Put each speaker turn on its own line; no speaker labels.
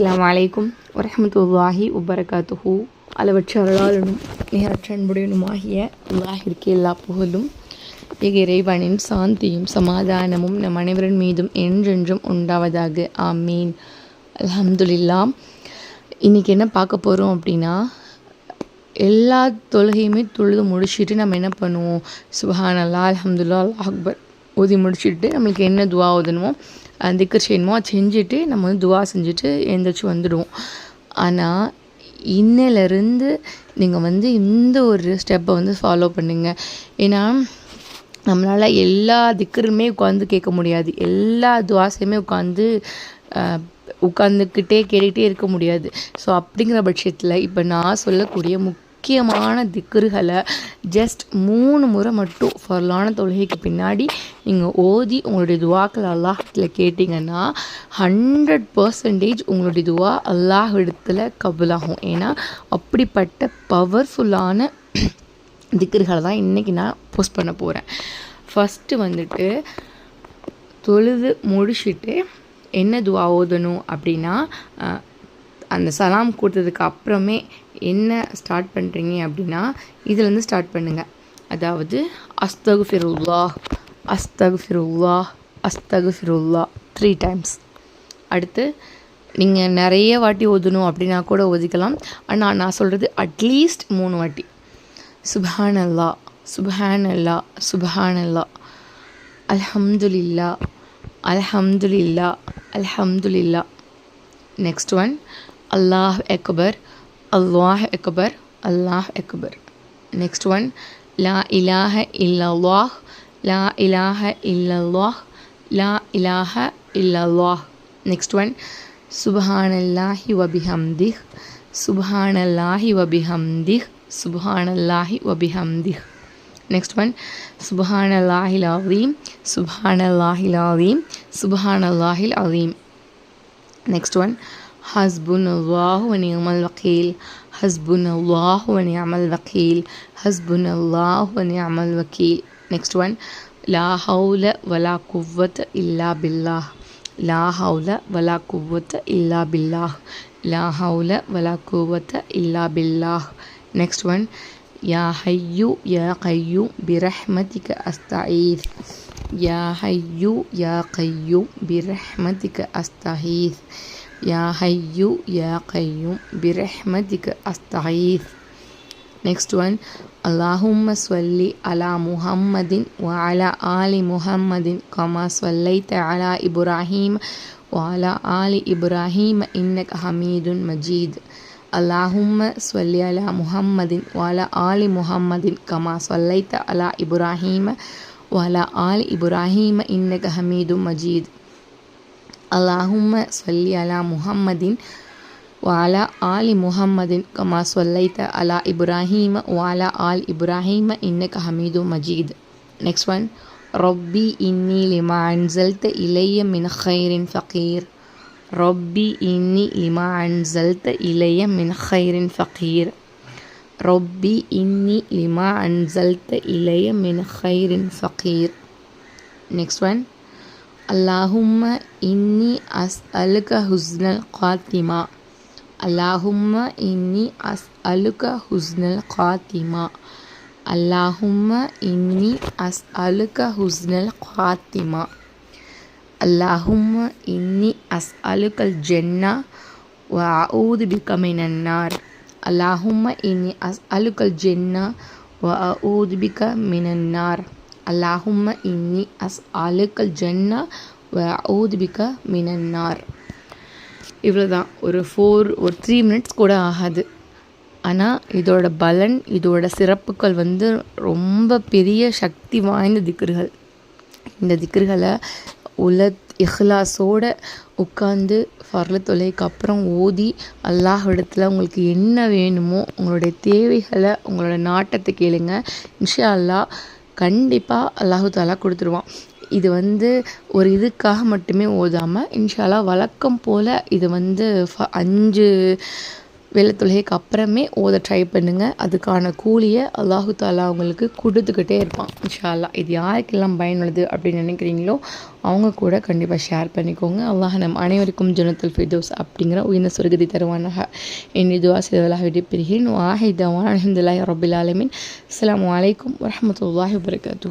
அஸ்லாம் வலைக்கும் வரமத்துல்லாஹி உபரகாத்துஹூ அளவற்ற அருளாளனும் நிகரற்ற அன்புடையனுமாகிய அல்லாஹிற்கு எல்லா புகழும் ஏக இறைவனின் சாந்தியும் சமாதானமும் நம் அனைவரின் மீதும் என்றென்றும் உண்டாவதாக. ஆமீன். அலமதுல்லா இன்றைக்கி என்ன பார்க்க போகிறோம் அப்படின்னா எல்லா தொழுகையுமே தொழுது முடிச்சுட்டு நம்ம என்ன பண்ணுவோம்? சுஹான் அல்லா அல்ஹம்துல்லா அக்பர். ஓதி முடிச்சுட்டு நம்மளுக்கு என்ன துவா ஓதணுமோ திக்கர் செய்யணுமோ அதை செஞ்சுட்டு நம்ம வந்து துவா செஞ்சுட்டு எழுந்திரிச்சு வந்துடுவோம். ஆனால் இன்னிலேருந்து நீங்கள் வந்து இந்த ஒரு ஸ்டெப்பை வந்து ஃபாலோ பண்ணுங்க. ஏன்னா நம்மளால் எல்லா திக்கருமே உட்காந்து கேட்க முடியாது. எல்லா துவாசையுமே உட்காந்து உட்காந்துக்கிட்டே கேட்டுக்கிட்டே இருக்க முடியாது. ஸோ அப்படிங்கிற பட்சத்தில் இப்போ நான் சொல்லக்கூடிய முக் முக்கியமான திக்ருகளை ஜஸ்ட் மூணு முறை மட்டும் ஃபர்லான தொழுகைக்கு பின்னாடி நீங்கள் ஓதி உங்களுடைய துவாக்கள் அல்லாஹத்தில் கேட்டிங்கன்னா ஹண்ட்ரட் பர்சன்டேஜ் உங்களுடைய துவா அல்லாஹ் இடத்துல கபுலாகும். ஏன்னா அப்படிப்பட்ட பவர்ஃபுல்லான திக்ருகளை தான் இன்றைக்கி நான் போஸ்ட் பண்ண போகிறேன் ஃபஸ்ட்டு வந்துட்டு தொழுது முடிச்சுட்டு என்ன துவா ஓதணும் அப்படின்னா அந்த சலாம் கொடுத்ததுக்கு அப்புறமே என்ன ஸ்டார்ட் பண்ணுறீங்க அப்படின்னா இதுலேருந்து ஸ்டார்ட் பண்ணுங்கள் அதாவது அஸ்தகு ஃபிருல்லா அஸ்தகு ஃபிருல்லா அஸ்தகு ஃபிருல்லா த்ரீ டைம்ஸ் அடுத்து நீங்கள் நிறைய வாட்டி ஓதணும் அப்படின்னா கூட ஒதுக்கலாம் ஆனால் நான் சொல்கிறது அட்லீஸ்ட் மூணு வாட்டி. சுபஹான் அல்லா சுபஹான் அல்லா சுபஹான் அல்லா அல்ஹம்துலில்லா அல்ஹம்துலில்லா அல்ஹம்துலில்லா நெக்ஸ்ட் ஒன் அல்லாஹ் அக்பர் அல்லாஹ் அக்பர் அல்லாஹ் அக்பர் நெக்ஸ்ட் ஒன் லா இலாஹ இல்லல்லாஹ் லா இலாஹ இல்லல்லாஹ் லா இலாஹ இல்லல்லாஹ் நெக்ஸ்ட் ஒன் சுபஹானல்லாஹி வபிஹம்திஹ் சுபஹானல்லாஹி வபிஹம்திஹ் சுபஹானல்லாஹி வபிஹம்திஹ் நெக்ஸ்ட் ஒன் சுபஹானல்லாஹில் அலீம் சுபஹானல்லாஹில் அலீம் சுபஹானல்லாஹில் அலீம் next one حسبنا الله ونعم الوكيل. حسبنا الله ونعم الوكيل. حسبنا الله ونعم الوكيل. Next one. لا حول ولا قوة إلا بالله. لا حول ولا قوة إلا بالله. لا حول ولا قوة إلا بالله. Next one. يا حي يا قيوم برحمتك أستعيذ يا حي يا قيوم برحمتك أستعيذ يا حي يا قيوم برحمتك أستعيذ next one. اللهم صل على محمد وعلى آل محمد كما صليت على إبراهيم وعلى آل إبراهيم إنك حميد مجيد. اللهم صل على محمد وعلى آل محمد كما صليت على إبراهيم وعلى آل إبراهيم إنك حميد مجيد. اللهم صل على محمد وعلى آل محمد كما صليت على إبراهيم وعلى آل إبراهيم إنك حميد مجيد. Next one. ربي إني لما أنزلت إلي من خير فقير. ربي إني لما أنزلت إلي من خير فقير. ربي إني لما أنزلت إلي من خير فقير. Next one. அல்லாஹும்ம இன்னி அஸ் அலுக ஹுஸ்னல் காத்திமா அல்லாஹும்ம இன்னி அஸ் அலுக ஹுஸ்னல் காத்திமா அல்லாஹும்ம இன்னி அஸ் அலுக ஹுஸ்னல் காத்திமா அல்லாஹும்ம இன்னி அஸ் அலுகல் ஜென்னா வ அவுது பிகமினார் அல்லாஹும்ம இன்னி அஸ் அலுகல் ஜென்னா வ அவுது அல்லாஹும்ம இன்னி அஸ் அலுக்கல் ஜென்னா ஊதுபிக்க மினன்னார். இவ்வளோ தான் ஒரு ஃபோர் ஒரு த்ரீ மினிட்ஸ் கூட ஆகாது. ஆனால் இதோட பலன் இதோட சிறப்புகள் வந்து ரொம்ப பெரிய சக்தி வாய்ந்த திக்ருகள். இந்த திக்ருகளை உல இஹ்லாஸோட உட்காந்து ஃபர்ல தொலைக்கு அப்புறம் ஓதி அல்லாஹிடத்தில் உங்களுக்கு என்ன வேணுமோ உங்களுடைய தேவைகளை உங்களோட நாட்டத்தை கேளுங்க. இன்ஷா அல்லாஹ் கண்டிப்பாக அல்லாஹு தாலா கொடுத்துருவான். இது வந்து ஒரு இதுக்காக மட்டுமே ஓதாமல் இன்ஷால்லா வழக்கம் போல் இது வந்து ஃப அஞ்சு வேலை தொழுகைக்கு அப்புறமே ஓத ட்ரை பண்ணுங்கள் அதுக்கான கூலியை அல்லாஹு தாலா அவங்களுக்கு கொடுத்துக்கிட்டே இருப்பான். இன்ஷால்லா அல்லாஹ் இது யாருக்கெல்லாம் பயனுள்ளது அப்படின்னு நினைக்கிறீங்களோ அவங்க கூட கண்டிப்பாக ஷேர் பண்ணிக்கோங்க. அல்லாஹ் நம் அனைவருக்கும் ஜனத்தல் ஃபிதோஸ் அப்படிங்கிற உயர்ந்த சொர்க்கதி தருவானாக. என் இதுவா செய்தவளாக விடைபெறுகிறேன். வாஹிதவான் அலமதுல்லாஹி ரபுல் ஆலமின். அஸ்லாம் வலைக்கம் வரமத்துல்லாஹி வரகாத்து